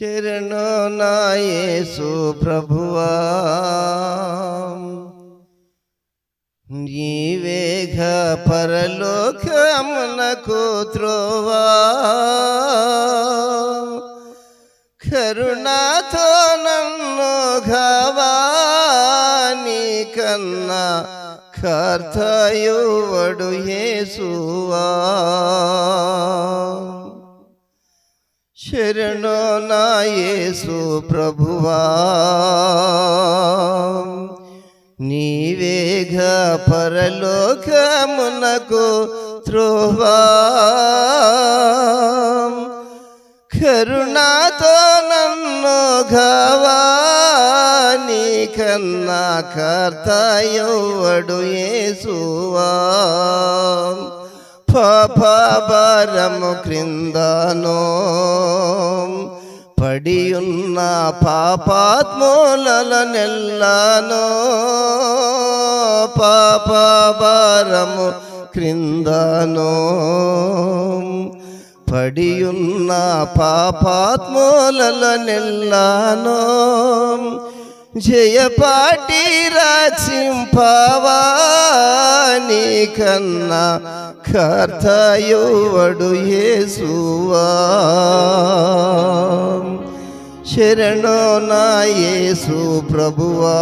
శరణు నాయసు ప్రభువా. నీవేఘ పరలోకమునకు త్రోవా. కరుణాతో నన్ను ఘవాని కన్నా కర్తయువడు యేసువా. శరణు నాయసు ప్రభువా. నీవేఘ పరలోకమునకు త్రోవా. కరుణాతో నన్ను ఘవాని కన్నా కర్తయౌవడు ఏసువా పాప పాపభారము క్రిందనో పడియున్న పాపాత్మూలల నెల్లానో పాపభారము క్రిందనో. పడియున్న పాపాత్మూలల నెల్లానో జయపాటి రక్షింపవాని కన్నా కర్తయువడు యేసువా. శరణో నా యేసు ప్రభువా.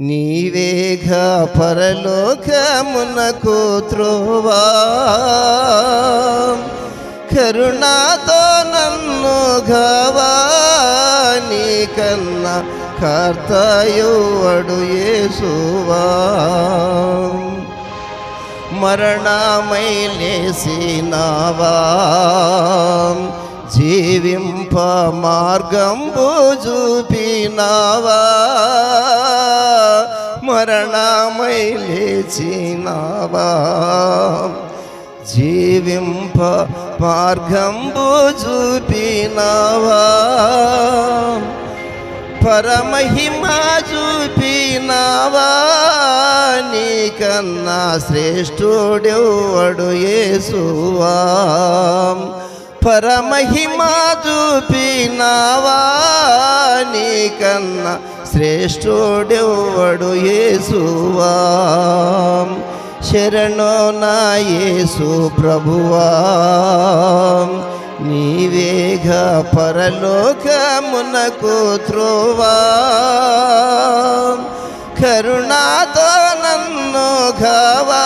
నీవేఘ పరలోకమునకు త్రోవా. కరుణాతో నన్ను ఘవాని కన్నా కర్తయువడు యేసువా. మరణమై లేసినావా. జీవింప మార్గంబు చూపినావా? మరణమై లేచినావా జీవింప మార్గంబు చూపినావా? పరమహిమా చూపినావా? నీకన్నా శ్రేష్ఠుడెవడు యేసువా? పరమహిమా చూపినావా నీకన్నా శ్రేష్ఠుడెవడు యేసువా? శరణు నా యేసు ప్రభువా నీవేఘ పరలోకమునకు త్రోవా? కరుణాతో నన్ను ఘవా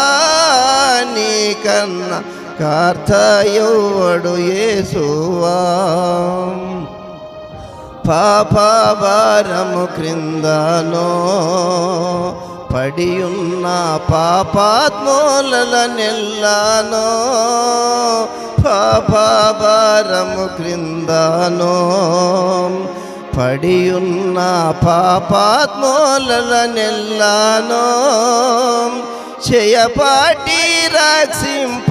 నీకన్నా కార్తయువడు యేసువా పాపభారము క్రిందనో పడియున్న పాపాత్మూలల నెల్లానో పాపభారము క్రిందనో పడియున్న పాపాత్మూలల నెల్లానో చేయపాటి రక్షింపవాని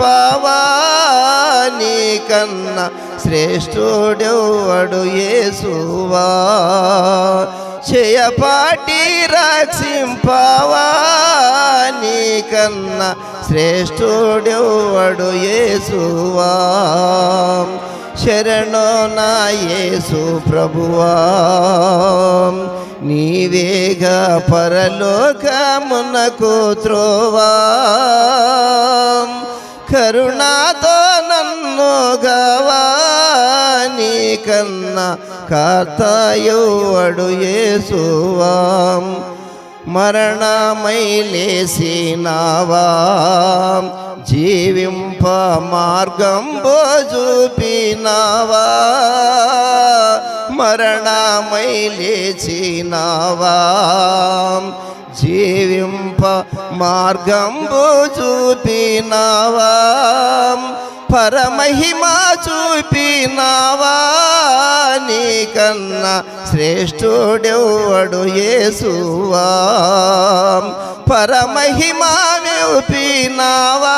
కన్నా శ్రేష్ఠుడెవడు యేసువా? చేయపాటి రక్షింపవాని కన్నా శ్రేష్ఠుడెవడు యేసువా? శరణో నా యేసు ప్రభువా నీవేగ పరలోకమునకు త్రోవా కరుణాతో నన్ను గవాని కన్నా కార్తయువడు యేసువా మరణమై లేసినావా జీవింప మార్గం చూపినావా? మరణమై లేచినావా జీవింప మార్గం చూపినావా? పరమహిమా చూపినావా నీకన్నా శ్రేష్ఠుడెవడు యేసువా? పరమహిమా చూపినావా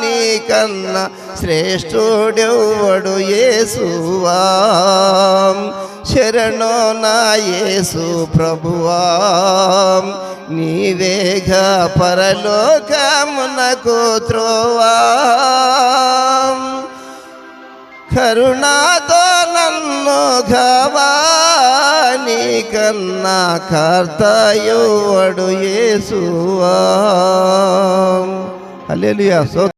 నీకన్నా శ్రేష్ఠుడెవడు యేసువా? శరణో నాయేసు ప్రభువా. నీవేగ పరలోకమునకు త్రోవా. కరుణాతో నన్ను గవా నీ కన్నా కర్తయోడు యేసువా. హల్లెలూయా. సో